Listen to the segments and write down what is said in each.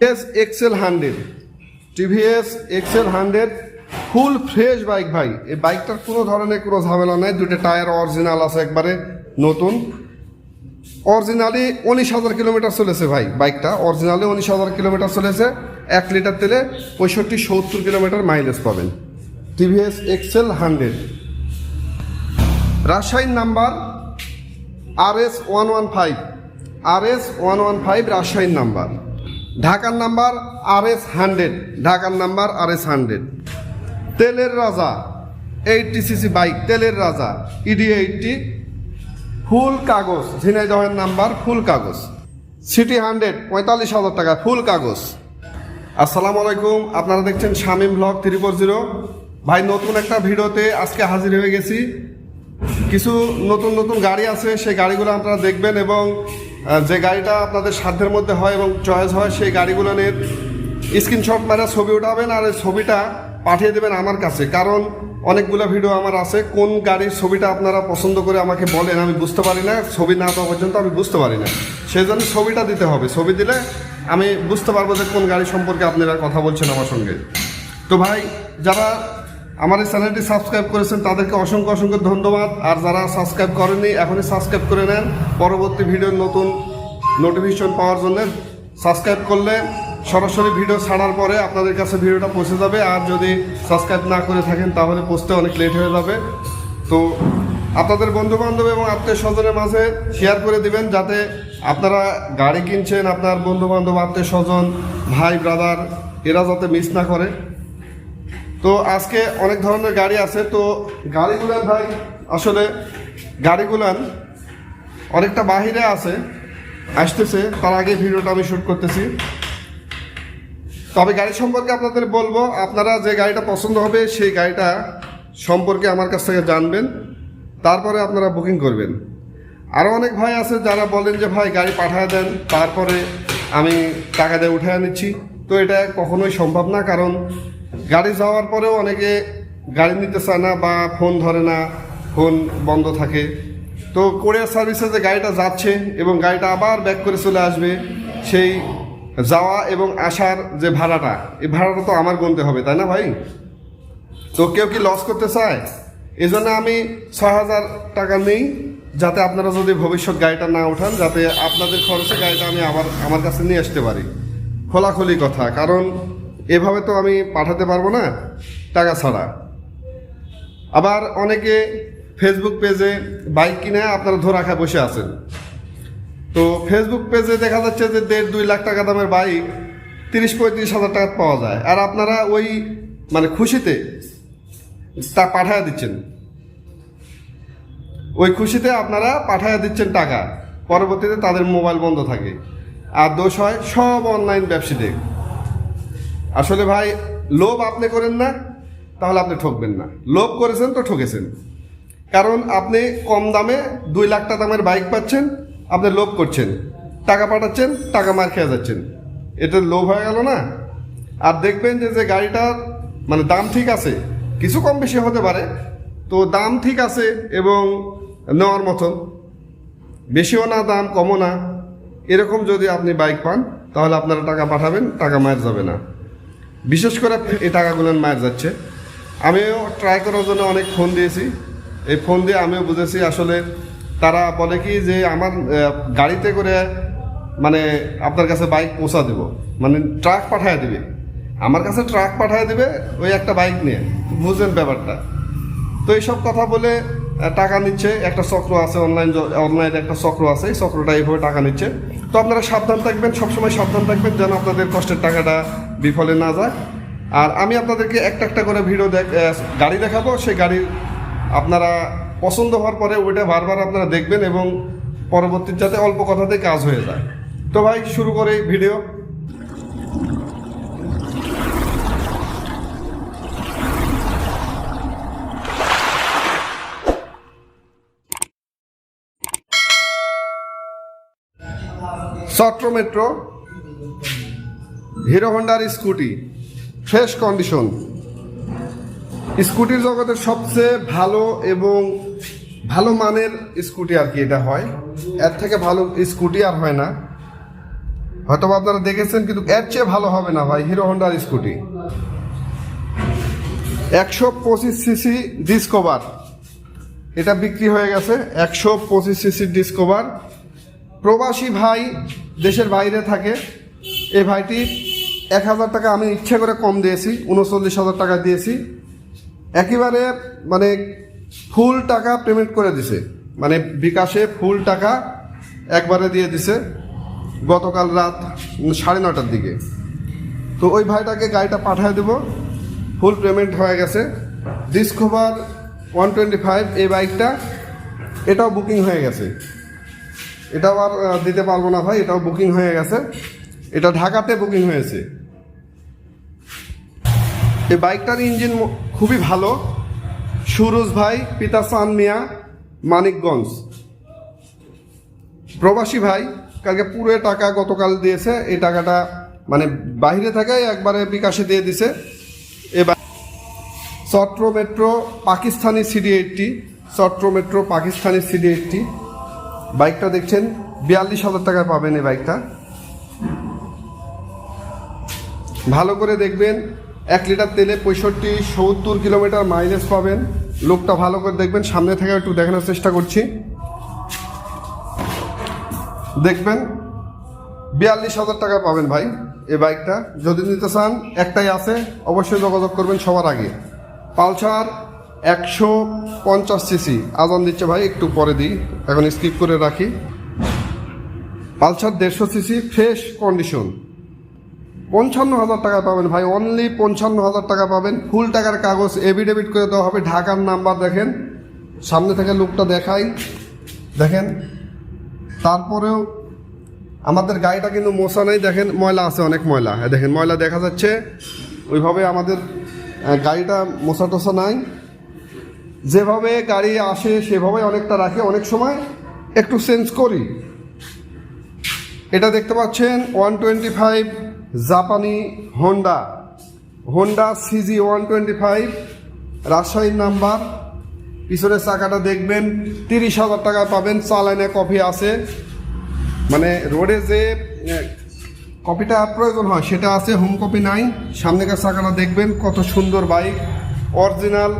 TVS XL hundred TVS XL hundred full fresh bike ভাই। এই বাইকটার কোনো ধরনের কোনো ঝামেলা নাই দুটো টায়ার অরিজিনাল আছে একবারে, নতুন। অরিজিনালি উনিশ হাজার কিলোমিটার চলেছে ভাই বাইকটা অরিজিনালি উনিশ হাজার কিলোমিটার চলেছে, এক লিটার তেলে পঁয়ষট্টি সত্তর কিলোমিটার মাইলেজ পাবেন। টিভিএস এক্সেল হান্ড্রেড রাজশাহীর number R S one one five R S one one five রাজশাহীর নাম্বার ঢাকার নাম্বার আর এস হান্ড্রেড, ঢাকার নাম্বার আর এস হান্ড্রেড। তেলের রাজা, এইটটি সিসি বাইক, তেলের রাজা, ইডি এইটটি, ফুল কাগজ, ঝিনাইদহের নাম্বার ফুল কাগজ। সিটি হান্ড্রেড, পঁয়তাল্লিশ হাজার টাকা, ফুল কাগজ। আসসালামু আলাইকুম, আপনারা দেখছেন Shamim blog three four zero. ভাই, নতুন একটা ভিডিওতে আজকে হাজির হয়ে গেছি। কিছু নতুন নতুন গাড়ি আছে, সেই গাড়িগুলো আপনারা দেখবেন এবং যে গাড়িটা আপনাদের সাধ্যের মধ্যে হয় এবং চয়েস হয়, সেই গাড়িগুলো নিয়ে স্ক্রিনশট মারা ছবি উঠাবেন আর ছবিটা পাঠিয়ে দেবেন আমার কাছে। কারণ অনেকগুলো ভিডিও আমার আছে। কোন গাড়ির ছবিটা আপনারা পছন্দ করে আমাকে বলেন, আমি বুঝতে পারি না। ছবি না পাওয়া পর্যন্ত আমি বুঝতে পারি না। সেই জন্য ছবিটা দিতে হবে। ছবি দিলে আমি বুঝতে পারব যে কোন গাড়ি সম্পর্কে আপনারা কথা বলছেন আমার সঙ্গে। তো ভাই, যারা আমার এই চ্যানেলটি সাবস্ক্রাইব করেছেন তাদেরকে অসংখ্য অসংখ্য ধন্যবাদ। আর যারা সাবস্ক্রাইব করেননি, এখনই সাবস্ক্রাইব করে নেন। পরবর্তী ভিডিওর নতুন নোটিফিকেশন পাওয়ার জন্য সাবস্ক্রাইব করলে সরাসরি ভিডিও ছাড়ার পরে আপনাদের কাছে ভিডিওটা পৌঁছে যাবে। আর যদি সাবস্ক্রাইব না করে থাকেন, তাহলে পৌঁছতে অনেক লেট হয়ে যাবে। তো আপনাদের বন্ধু বান্ধব এবং আত্মীয় স্বজনের মাঝে শেয়ার করে দিবেন, যাতে আপনারা গাড়ি কিনছেন, আপনার বন্ধু বান্ধব আত্মীয় স্বজন ভাই ব্রাদার এরা যাতে মিস না করে। তো আজকে অনেক ধরনের গাড়ি আছে, তো গাড়িগুলান ভাই, আসলে গাড়িগুলান অনেকটা বাহিরে আছে, আসতেছে, তার আগে ভিডিওটা আমি শ্যুট করতেছি। তবে গাড়ি সম্পর্কে আপনাদের বলব, আপনারা যে গাড়িটা পছন্দ হবে, সেই গাড়িটা সম্পর্কে আমার কাছ থেকে জানবেন, তারপরে আপনারা বুকিং করবেন। আরও অনেক ভাই আছে যারা বলেন যে, ভাই, গাড়ি পাঠায় দেন, তারপরে আমি টাকা দিয়ে উঠায় নিচ্ছি। তো এটা কখনোই সম্ভব না, কারণ গাড়ি যাওয়ার পরেও অনেকে গাড়ি নিতে চায় না বা ফোন ধরে না, ফোন বন্ধ থাকে। তো কোরিয়ার সার্ভিসে যে গাড়িটা যাচ্ছে এবং গাড়িটা আবার ব্যাক করে চলে আসবে, সেই যাওয়া এবং আসার যে ভাড়াটা, এই ভাড়াটা তো আমার গুনতে হবে, তাই না ভাই? তো কেউ কি লস করতে চায়? এই জন্য আমি ছয় হাজার টাকা নেই, যাতে আপনারা যদি ভবিষ্যৎ গাড়িটা না ওঠান, যাতে আপনাদের খরচে গাড়িটা আমি আবার আমার কাছে নিয়ে আসতে পারি। খোলাখুলি কথা, কারণ এভাবে তো আমি পাঠাতে পারব না, টাকা ছাড়া। আবার অনেকে ফেসবুক পেজে বাইক কিনে আপনারা ধরা খায় বসে আছেন। তো ফেসবুক পেজে দেখা যাচ্ছে যে দেড় দুই লাখ টাকা দামের বাইক তিরিশ পঁয়ত্রিশ হাজার টাকা পাওয়া যায়। আর আপনারা ওই মানে খুশিতে তা পাঠায় দিচ্ছেন। ওই খুশিতে আপনারা পাঠায় দিচ্ছেন টাকা। পরবর্তীতে তাদের মোবাইল বন্ধ থাকে। আর দোষ হয় সব অনলাইন ব্যবসায়ীদের আসলে ভাই, লোভ আপনি করেন না, তাহলে আপনি ঠকবেন না। লোভ করেছেন তো ঠকেছেন। কারণ আপনি কম দামে দুই লাখ টাকা দামের বাইক পাচ্ছেন, আপনি লোভ করছেন। টাকা পাঠাচ্ছেন, টাকা মার খেয়ে যাচ্ছেন। এটা লোভ হয়ে গেল না? আর দেখবেন যে যে গাড়িটার মানে দাম ঠিক আছে, কিছু কম বেশি হতে পারে, তো দাম ঠিক আছে এবং নেওয়ার মতন। বেশিও না, দাম কমও না। এরকম যদি আপনি বাইক পান, তাহলে আপনারা টাকা পাঠাবেন, টাকা মায়ের যাবে না। বিশেষ করে এই টাকাগুলো মায়ের যাচ্ছে। আমিও ট্রাই করার জন্য অনেক ফোন দিয়েছি। এই ফোন দিয়ে আমিও বুঝেছি আসলে তারা বলে কি যে আমার গাড়িতে করে মানে আপনার কাছে বাইক পৌঁছা দেব। মানে ট্রাক পাঠায় দিবে। আমার কাছে ট্রাক পাঠায় দিবে, ওই একটা বাইক নিয়ে। বুঝলেন ব্যাপারটা? তো এইসব কথা বলে টাকা নিচ্ছে। একটা চক্র আছে অনলাইন অনলাইনে একটা চক্র আছে। এই চক্রটা এইভাবে টাকা নিচ্ছে। তো আপনারা সাবধান থাকবেন, সবসময় সাবধান থাকবেন যেন আপনাদের কষ্টের টাকাটা বিফলে না যায় আর আমি আপনাদেরকে একটা একটা করে ভিডিও দেখ গাড়ি দেখাবো। সেই গাড়ির আপনারা পছন্দ হওয়ার পরে ওইটা বারবার আপনারা দেখবেন এবং পরবর্তী যাতে অল্প কথাতে কাজ হয়ে যায়। তো ভাই, শুরু করে ভিডিও চট্র মেট্রো। হিরো হন্ডার স্কুটি, ফ্রেশ কন্ডিশন। স্কুটির জগতের সবচেয়ে ভালো এবং ভালো মানের স্কুটি আর কি এটা হয়। এর থেকে ভালো স্কুটি আর হয় না। হয়তো আপনারা দেখেছেন, কিন্তু এর চেয়ে ভালো হবে না ভাই হিরো হন্ডার স্কুটি। একশো পঁচিশ সিসি ডিসকভার। এটা বিক্রি হয়ে গেছে একশো পঁচিশ সিসি ডিসকভার। প্রবাসী ভাই দেশের বাইরে থাকে। এই ভাইটি এক হাজার টাকা আমি ইচ্ছে করে কম দিয়েছি উনচল্লিশ হাজার টাকা দিয়েছি। একেবারে মানে ফুল টাকা পেমেন্ট করে দিছে। মানে বিকাশে ফুল টাকা একবারে দিয়ে দিছে গতকাল রাত সাড়ে নটার দিকে। তো ওই ভাইটাকে গাড়িটা পাঠিয়ে দেবো। ফুল পেমেন্ট হয়ে গেছে। ডিসকভার ওয়ান টোয়েন্টি ফাইভ এই বাইকটা, এটাও বুকিং হয়ে গেছে। এটাও আর দিতে পারব না ভাই, এটাও বুকিং হয়ে গেছে। এটা ঢাকাতে বুকিং হয়েছে। এই বাইকটার ইঞ্জিন খুবই ভালো। সুরজ ভাই, পিতা সান মিয়া, মানিকগঞ্জ। প্রবাসী ভাই, কালকে পুরো টাকা গতকাল দিয়েছে। এই টাকাটা মানে বাইরে থেকে একবারে বিকাশে দিয়ে দিছে। এবার Chatta metro, Pakistani CD eighty Chatta metro, Pakistani CD eighty বাইকটা দেখছেন, বিয়াল্লিশ হাজার টাকায় পাবেন এই বাইকটা। ভালো করে দেখবেন এক লিটার তেলে পঁয়ষট্টি, সত্তর কিলোমিটার মাইলেজ পাবেন। লোকটা ভালো করে দেখবেন, সামনে থেকে একটু দেখানোর চেষ্টা করছি। দেখবেন, বিয়াল্লিশ হাজার টাকা পাবেন ভাই এই বাইকটা। যদি নিতে চান, একটাই আছে, অবশ্যই যোগাযোগ করবেন সবার আগে। পালসার একশো পঞ্চাশ সিসি আজান দিচ্ছে ভাই, একটু পরে দিই, এখন স্কিপ করে রাখি। পালসার দেড়শো সিসি ফ্রেশ কন্ডিশন পঞ্চান্ন হাজার টাকা পাবেন ভাই অনলি পঞ্চান্ন হাজার টাকা পাবেন। ফুল টাকার কাগজ এভিডেভিট করে দেওয়া হবে, ঢাকার নাম্বার দেখেন। সামনে থেকে লোকটা দেখাই। দেখেন, তারপরেও আমাদের গাড়িটা কিন্তু মোছা নেই, দেখেন, ময়লা আছে, অনেক ময়লা। দেখেন, ময়লা দেখা যাচ্ছে। ওইভাবে আমাদের গাড়িটা মোছা টোছা নাই। যেভাবে গাড়ি আসে, সেভাবে অনেকটা রাখে। অনেক সময় একটু চেঞ্জ করি। এটা দেখতে পাচ্ছেন ওয়ান টোয়েন্টি ফাইভ জাপানি Honda Honda CG one twenty five রাজশাহীর নাম্বার। পিছনের চাকাটা দেখবেন, তিরিশ হাজার টাকা পাবেন চালানে কপি আছে। মানে রোডে যে কপিটা প্রয়োজন হয়, সেটা আছে হোম কপি নাই। সামনেকার চাকাটা দেখবেন, কত সুন্দর বাইক অরিজিনাল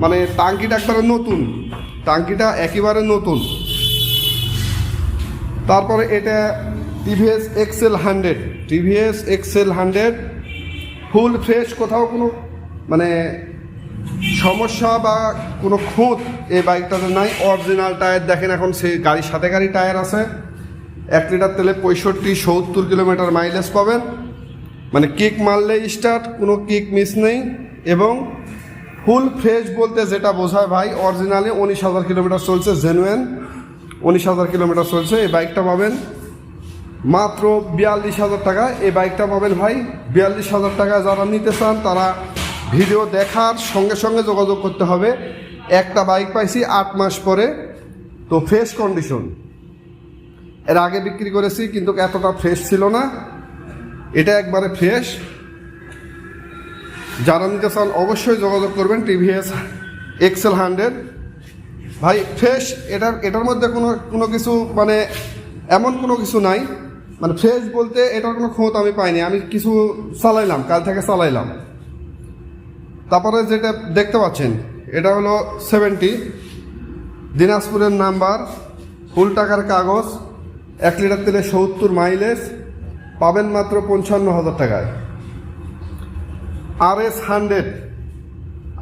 মানে টাঙ্কিটা একবারে নতুন। টাঙ্কিটা একেবারে নতুন। তারপরে এটা TVS XL hundred TVS, XL hundred, full fresh কোথাও কোনো মানে সমস্যা বা কোনো খুঁত এই বাইকটাতে নাই। অরিজিনাল টায়ার দেখেন এখন সেই গাড়ির সাথে গাড়ি টায়ার আছে। এক লিটার তেলে পঁয়ষট্টি, সত্তর কিলোমিটার মাইলেজ পাবেন। মানে কিক মারলে স্টার্ট কোনো কিক মিস নেই। এবং ফুল ফ্রেশ বলতে যেটা বোঝায় ভাই, অরিজিনালি উনিশ হাজার কিলোমিটার চলছে জেনুয়েন উনিশ হাজার কিলোমিটার চলছে, এই বাইকটা পাবেন। মাত্র বিয়াল্লিশ হাজার টাকা। এই বাইকটা পাবেন ভাই, বিয়াল্লিশ হাজার টাকা যারা নিতে চান, তারা ভিডিও দেখার সঙ্গে সঙ্গে যোগাযোগ করতে হবে। একটা বাইক পাইছি আট মাস পরে, তো ফ্রেশ কন্ডিশন এর আগে বিক্রি করেছি, কিন্তু এতটা ফ্রেশ ছিল না। এটা একবারে ফ্রেশ যারা নিতে চান, অবশ্যই যোগাযোগ করবেন, টিভিএস এক্সেল হান্ড্রেড। ভাই ফ্রেশ এটার এটার মধ্যে কোনো কোনো কিছু মানে এমন কোনো কিছু নাই। মানে ফ্রেশ বলতে এটার কোনো খোঁত আমি পাইনি। আমি কিছু চালাইলাম, কাল থেকে চালাইলাম। তারপরে যেটা দেখতে পাচ্ছেন, এটা হলো সেভেন্টি দিনাজপুরের নাম্বার, ফুল টাকার কাগজ, এক লিটার তেলে সত্তর মাইলেজ পাবেন মাত্র পঞ্চান্ন হাজার টাকায়। R S hundred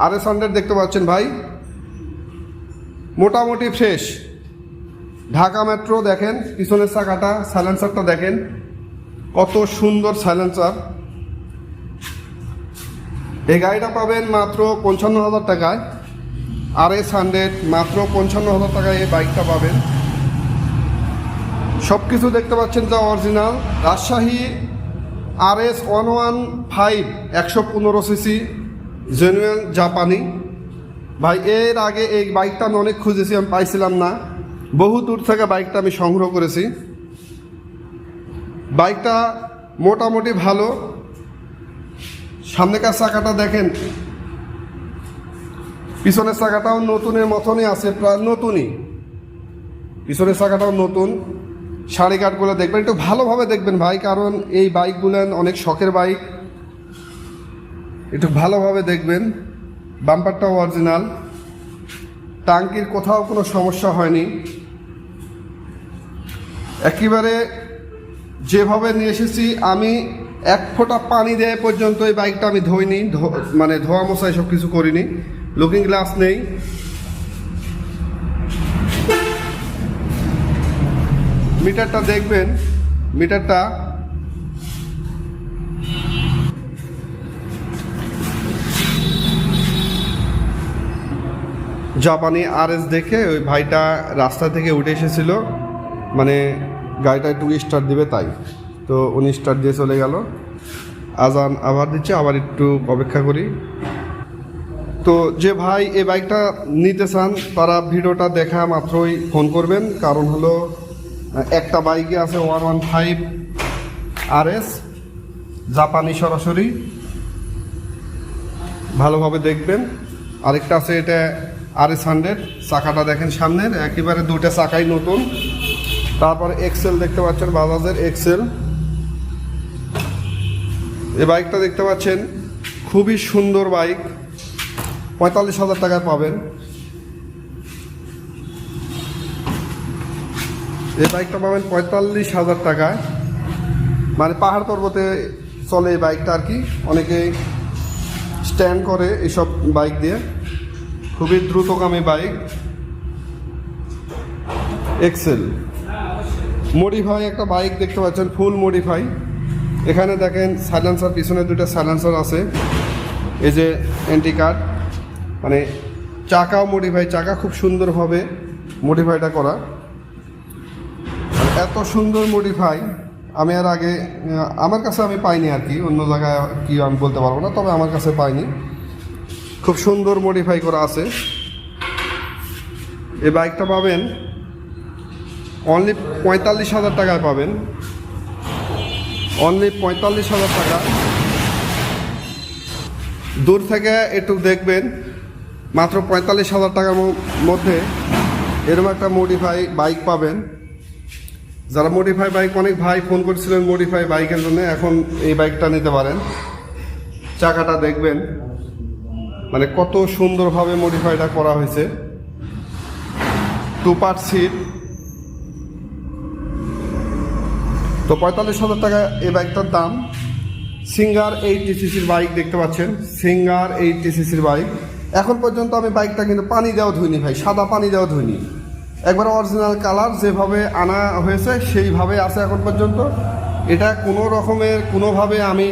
R S hundred দেখতে পাচ্ছেন ভাই। মোটামুটি ফ্রেশ ঢাকা মেট্রো দেখেন, পিছনের চাকাটা সাইলেন্সারটা দেখেন। কত সুন্দর সাইলেন্সার এই গাড়িটা পাবেন মাত্র পঞ্চান্ন হাজার টাকায়। আর এস হান্ড্রেড মাত্র পঞ্চান্ন হাজার টাকায় এই বাইকটা পাবেন। সব কিছু দেখতে পাচ্ছেন যা original Rajshahi R S one one five একশো পনেরো সিসি জেনুয়েন জাপানি ভাই, এর আগে এই বাইকটা আমি অনেক খুঁজেছি, আমি পাইছিলাম না। বহু দূর থেকে বাইকটা আমি সংগ্রহ করেছি। বাইকটা মোটামুটি ভালো। সামনেকার চাকাটা দেখেন, পিছনের চাকাটাও নতুনের মতনই আছে, প্রায় নতুনই। পিছনের চাকাটাও নতুন। শাড়ি কাঠগুলো দেখবেন, একটু ভালোভাবে দেখবেন ভাই, কারণ এই বাইকগুলো অনেক শখের বাইক। একটু ভালোভাবে দেখবেন, বাম্পারটাও অরিজিনাল। টাঙ্কির কোথাও কোনো সমস্যা হয়নি। একেবারে যেভাবে নিয়ে এসেছি, আমি এক ফোঁটা পানি দেয় পর্যন্ত এই বাইকটা আমি ধোইনি মানে ধোয়া মশা এসব কিছু করিনি লুকিং গ্লাস নেই। মিটারটা দেখবেন, মিটারটা জাপানি আর দেখে ওই ভাইটা রাস্তা থেকে উঠে এসেছিল মানে গাড়িটা একটু স্টার্ট দিবে তাই। তো উনি স্টার্ট দিয়ে চলে গেল। আজান আবার দিচ্ছে, আবার একটু অপেক্ষা করি। তো যে ভাই এই বাইকটা নিতে চান, তারা ভিডিওটা দেখা মাত্রই ফোন করবেন। কারণ হলো একটা বাইকে আছে one one five R S জাপানি সরাসরি। ভালোভাবে দেখবেন। আরেকটা আছে এটা আর এস হান্ড্রেড চাকাটা দেখেন সামনের। একেবারে দুইটা চাকাই নতুন। তারপর এক্সেল দেখতে পাচ্ছেন, বাজাজের এক্সেল এই বাইকটা দেখতে পাচ্ছেন, খুবই সুন্দর বাইক। পঁয়তাল্লিশ হাজার টাকায় পাবেন। এই বাইকটা পাবেন পঁয়তাল্লিশ হাজার টাকায়। মানে পাহাড় পর্বতে চলে এই বাইকটা আর কি। অনেকে স্ট্যান্ড করে এসব বাইক দিয়ে। খুবই দ্রুতগামী বাইক। এক্সেল মডিফাই একটা বাইক দেখতে পাচ্ছেন ফুল মডিফাই এখানে দেখেন সাইলেন্সার পিছনে দুটো সাইলেন্সার আছে। এই যে এন্টি কার্ড মানে চাকাও মডিফাই চাকা খুব সুন্দরভাবে মডিফাইটা করা। এত সুন্দর মডিফাই আমি আর আগে আমার কাছে আমি পাইনি আর কি, অন্য জায়গায় কি আমি বলতে পারব না, তবে আমার কাছে পাইনি। খুব সুন্দর মডিফাই করা আছে। এই বাইকটা পাবেন অনলি পঁয়তাল্লিশ হাজার টাকায় পাবেন। অনলি পঁয়তাল্লিশ হাজার টাকা। দূর থেকে একটু দেখবেন, মাত্র পঁয়তাল্লিশ হাজার টাকার মধ্যে এরকম একটা মডিফাই বাইক পাবেন। যারা মডিফাই বাইক অনেক ভাই ফোন করেছিলেন মডিফাই বাইকের জন্য, এখন এই বাইকটা নিতে পারেন। চাকাটা দেখবেন মানে কত সুন্দরভাবে মডিফাইটা করা হয়েছে। টু পার্ট সিট তো পঁয়তাল্লিশ হাজার টাকা এই বাইকটার দাম। সিঙ্গার এইটটি সিসির বাইক দেখতে পাচ্ছেন। সিঙ্গার এইটটি সিসির বাইক। এখন পর্যন্ত আমি বাইকটা কিন্তু পানি দেওয়া ধুইনি ভাই, সাদা পানি দেওয়া ধুইনি। একবার অরিজিনাল কালার যেভাবে আনা হয়েছে, সেইভাবে আছে এখন পর্যন্ত। এটা কোনো রকমের, কোনোভাবে আমি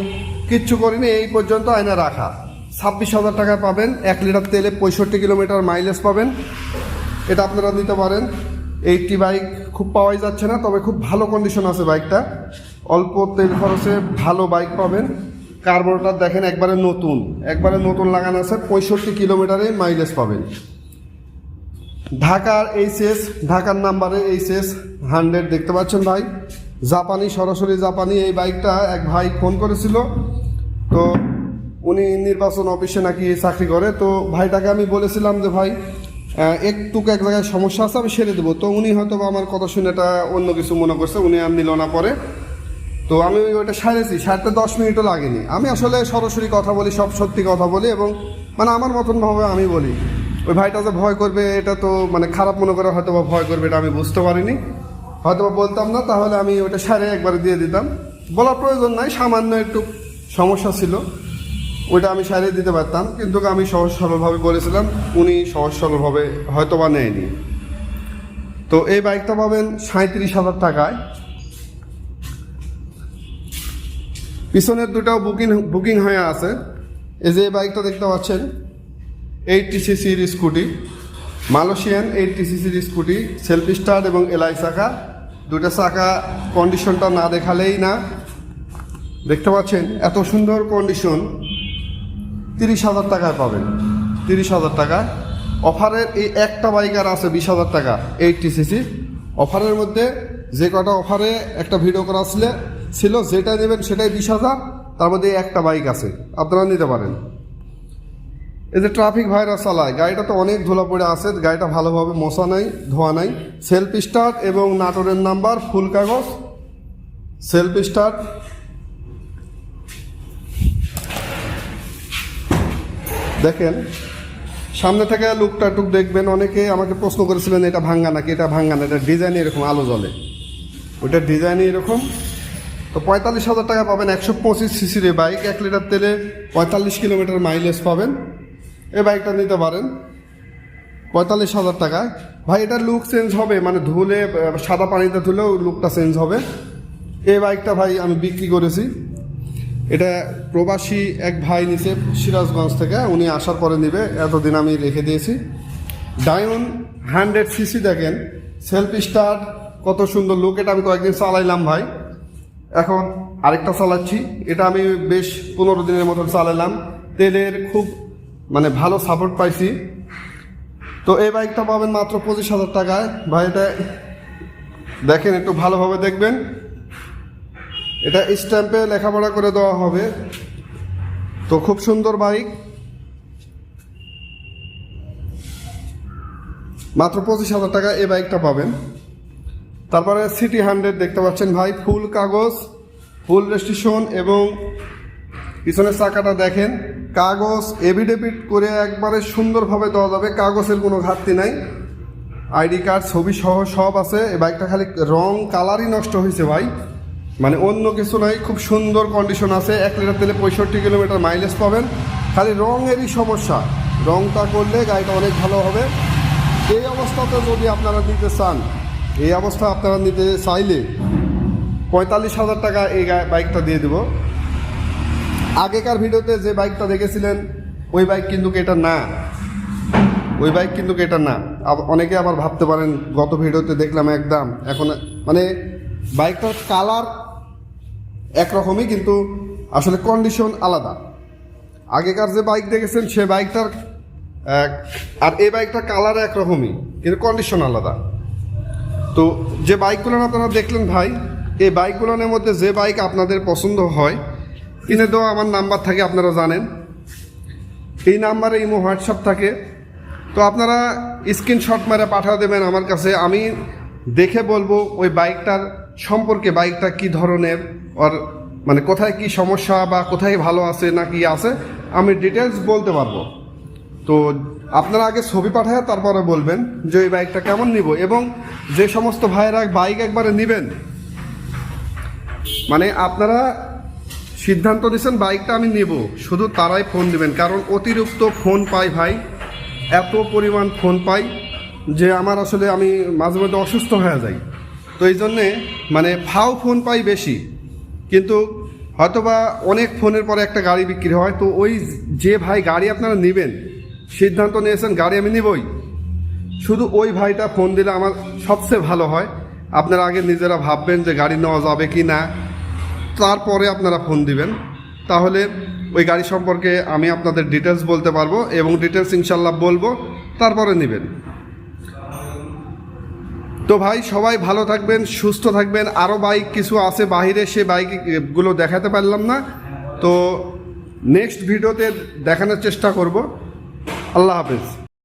কিচ্ছু করিনি, এই পর্যন্ত আয়না রাখা। ছাব্বিশ হাজার টাকা পাবেন, এক লিটার তেলে পঁয়ষট্টি কিলোমিটার মাইলেজ পাবেন। এটা আপনারা নিতে পারেন। এইটটি বাইক খুব পাওয়াই যাচ্ছে না, তবে খুব ভালো কন্ডিশন আছে বাইকটা অল্প তেল খরচে ভালো বাইক পাবেন। কার্বোরেটার দেখেন একবারে নতুন। একবারে নতুন লাগানো আছে, পঁয়ষট্টি কিলোমিটারে মাইলেজ পাবেন। ঢাকার এইচএস ঢাকার নাম্বারে এইচএস হান্ড্রেড দেখতে পাচ্ছেন ভাই। জাপানি, সরাসরি জাপানি এই বাইকটা এক ভাই ফোন করেছিল। তো উনি নির্বাচন অফিসে নাকি চাকরি করে। তো ভাইটাকে আমি বলেছিলাম যে ভাই আহ, একটু এক জায়গায় সমস্যা আছে আমি সেরে দেবো। তো উনি হয়তো বা আমার কথা শুনে এটা অন্য কিছু মনে করছে উনি আর নিল না পরে। তো আমি ওইটা সারেছি সারতে দশ মিনিটও লাগেনি। আমি আসলে সরাসরি কথা বলি সব সত্যি কথা বলি এবং মানে আমার মতন ভাবে আমি বলি। ওই ভাইটা যে ভয় করবে এটা তো মানে খারাপ মনে করে হয়তো বা ভয় করবে এটা আমি বুঝতে পারিনি। হয়তো বা বলতাম না তাহলে আমি ওইটা সারে একবারে দিয়ে দিতাম। বলার প্রয়োজন নাই সামান্য একটু সমস্যা ছিল। ওইটা আমি সারিয়ে দিতে পারতাম, কিন্তু আমি সহজ সরলভাবে বলেছিলাম, উনি সহজ সরলভাবে হয়তো বা নেয়নি। তো এই বাইকটা পাবেন সাঁত্রিশ হাজার টাকায়। পিছনের দুটাও বুকিং বুকিং হয়ে আছে। এই যে বাইকটা দেখতে পাচ্ছেন, এইটটি সিসির স্কুটি, মালয়েশিয়ান এইটটি সিসির স্কুটি, সেলফ স্টার এবং এলআই চাকা। দুটা চাকা কন্ডিশনটা না দেখালেই না। দেখতে পাচ্ছেন, এত সুন্দর কন্ডিশন তিরিশ হাজার টাকায় পাবেন। তিরিশ হাজার টাকা। অফারের এই একটা বাইক আর আছে, বিশ হাজার টাকা এইটটি সিসি অফারের মধ্যে যে কটা অফারে একটা ভিডিও করা ছিল ছিল যেটা নেবেন সেটাই বিশ হাজার, তার মধ্যে একটা বাইক আছে। আপনারা নিতে পারেন। এই যে ট্রাফিক ভাইরাস চালায়, গাড়িটা তো অনেক ধুলা পড়ে আছে, গাড়িটা ভালোভাবে মশা নাই, ধোয়া নাই। সেলফ স্টার্ট এবং নাটোরের নাম্বার, ফুল কাগজ। সেলফ স্টার্ট দেখেন, সামনে থেকে লুকটা টুক দেখবেন, অনেকে আমাকে প্রশ্ন করেছিলেন, এটা ভাঙ্গা নাকি? এটা ভাঙ্গা না? এটা ডিজাইন এরকম আলো জ্বলে। ওইটা ডিজাইন এরকম। তো পঁয়তাল্লিশ হাজার টাকা পাবেন, একশো পঁচিশ সিসির বাইক এক লিটার তেলে পঁয়তাল্লিশ কিলোমিটার মাইলেজ পাবেন। এই বাইকটা নিতে পারেন, পঁয়তাল্লিশ হাজার টাকায় ভাই, এটা লুক চেঞ্জ হবে মানে ধুলে সাদা পানিতে ধুলেও লুকটা চেঞ্জ হবে। এই বাইকটা ভাই আমি বিক্রি করেছি। এটা প্রবাসী এক ভাই নিচে সিরাজগঞ্জ থেকে, উনি আসার পরে নিবে, এতদিন আমি রেখে দিয়েছি। ডায়ন হান্ড্রেড সিসি দেখেন, সেলফ স্টার্ট কত সুন্দর লুক এটা আমি কয়েকদিন চালাইলাম ভাই। এখন আরেকটা চালাচ্ছি, এটা আমি বেশ পনেরো দিনের মতন চালালাম তেলের খুব মানে ভালো সাপোর্ট পাইছি। তো এই বাইকটা পাবেন মাত্র পঁচিশ হাজার টাকায়। ভাই, এটা দেখেন, একটু ভালোভাবে দেখবেন। এটা স্ট্যাম্পে লেখাপড়া করে দেওয়া হবে। তো খুব সুন্দর বাইক। মাত্র পঁচিশ হাজার টাকা এই বাইকটা পাবেন। তারপরে সিটি হান্ড্রেড দেখতে পাচ্ছেন ভাই, ফুল কাগজ, ফুল রেজিস্ট্রেশন এবং পিছনের চাকাটা দেখেন। কাগজ এভিডেভিট করে একবারে সুন্দরভাবে দেওয়া যাবে। কাগজের কোনো ঘাটতি নাই। আইডি কার্ড, ছবি সহ সব আছে। এই বাইকটা খালি রং, কালারই নষ্ট হয়েছে ভাই। মানে অন্য কিছু নাই, খুব সুন্দর কন্ডিশন আছে। এক লিটার তেলে পঁয়ষট্টি কিলোমিটার মাইলেজ পাবেন। খালি রঙেরই সমস্যা। রংটা করলে গাড়িটা অনেক ভালো হবে। এই অবস্থাতে যদি আপনারা নিতে চান, এই অবস্থা আপনারা নিতে চাইলে পঁয়তাল্লিশ হাজার টাকা এই বাইকটা দিয়ে দেবো। আগেকার ভিডিওতে যে বাইকটা দেখেছিলেন, ওই বাইক কিন্তু এটা না। ওই বাইক কিন্তু এটা না। অনেকে আবার ভাবতে পারেন, গত ভিডিওতে দেখলাম একদম। এখন মানে বাইকটার কালার একরকমই, কিন্তু আসলে কন্ডিশন আলাদা। আগেকার যে বাইক দেখেছেন, সে বাইকটার আর এই বাইকটার কালার একরকমই, কিন্তু কন্ডিশন আলাদা। তো যে বাইকগুলো আপনারা দেখলেন ভাই, এই বাইকগুলোর মধ্যে যে বাইক আপনাদের পছন্দ হয়, কিনে দেওয়া আমার নাম্বার থাকে, আপনারা জানেন। এই নাম্বারে ইমো হোয়াটসঅ্যাপ থাকে। তো আপনারা স্ক্রিনশট মেরে পাঠা দেবেন আমার কাছে। আমি দেখে বলব ওই বাইকটার সম্পর্কে বাইকটা কি ধরনের, আর মানে কোথায় কি সমস্যা বা কোথায় ভালো আছে না কি আছে, আমি ডিটেলস বলতে পারব। তো আপনারা আগে ছবি পাঠায় তারপরে বলবেন যে ওই বাইকটা কেমন নিব এবং যে সমস্ত ভাইয়েরা বাইক একবারে নেবেন মানে আপনারা সিদ্ধান্ত নিয়েছেন বাইকটা আমি নেব, শুধু তারাই ফোন দিবেন। কারণ অতিরিক্ত ফোন পাই ভাই, এত পরিমাণ ফোন পাই যে আমার আসলে আমি মাঝে মধ্যে অসুস্থ হয়ে যাই। তো এই জন্যে মানে ফাও ফোন পাই বেশি। কিন্তু হয়তোবা অনেক ফোনের পরে একটা গাড়ি বিক্রি হয়, তো ওই যে ভাই গাড়ি আপনারা নেবেন, সিদ্ধান্ত নিয়েছেন গাড়ি আমি নিবই। শুধু ওই ভাইটা ফোন দিলে আমার সবচেয়ে ভালো হয়। আপনারা আগে নিজেরা ভাববেন যে গাড়ি নেওয়া যাবে কি না। তারপরে আপনারা ফোন দিবেন। তাহলে ওই গাড়ি সম্পর্কে আমি আপনাদের ডিটেলস বলতে পারব এবং ডিটেলস ইনশাল্লাহ বলব, তারপরে নেবেন। তো ভাই, সবাই ভালো থাকবেন, সুস্থ থাকবেন। আরও বাইক কিছু আছে বাহিরে, সে বাইকগুলো দেখাতে পারলাম না। তো নেক্সট ভিডিওতে দেখানোর চেষ্টা করব। আল্লাহ হাফেজ।